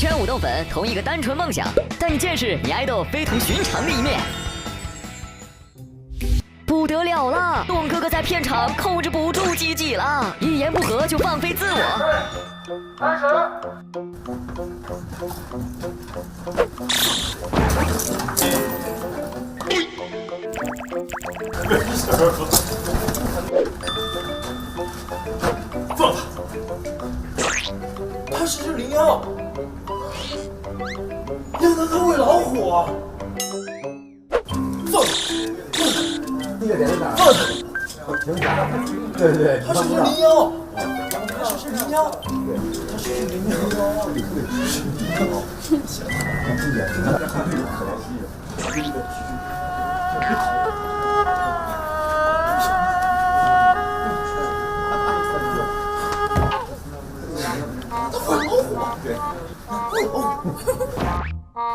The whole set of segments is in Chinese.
圈舞豆粉同一个单纯梦想，带你见识你爱豆非同寻常的一面。不得了了，董哥哥在片场控制不住自己了，一言不合就放飞自我。开始。放他！他是只羚羊，让他当喂老虎啊！放他！第一个点在哪儿？放他！停下！对对对，他是只羚羊，他是只羚羊，他是只羚羊。喂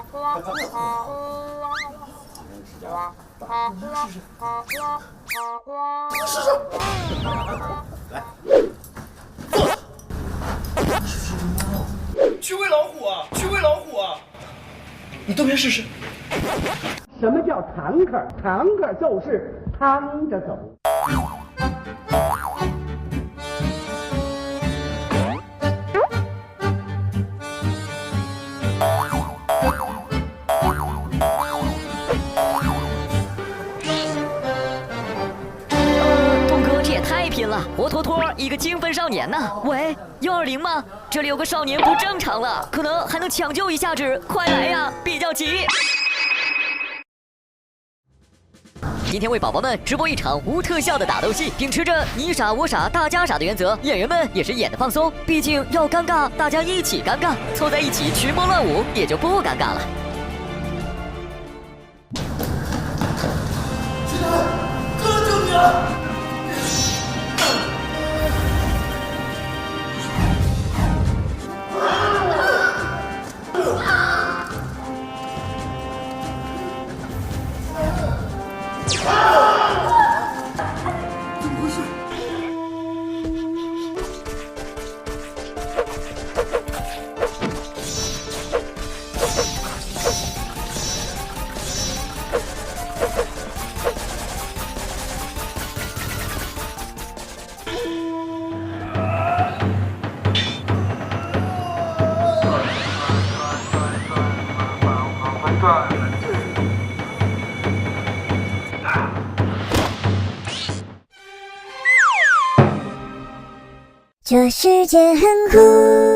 虎。试试。去喂老虎啊！去喂老虎啊！你都别试试。什么叫堂客？堂客就是趟着走。了，活脱脱一个精分少年呐！喂，幺二零吗？这里有个少年不正常了，可能还能抢救一下子，快来呀，比较急。今天为宝宝们直播一场无特效的打斗戏，秉持着你傻我傻大家傻的原则，演员们也是演的放松，毕竟要尴尬，大家一起尴尬，凑在一起群魔乱舞也就不尴尬了。drive. 这世界很酷。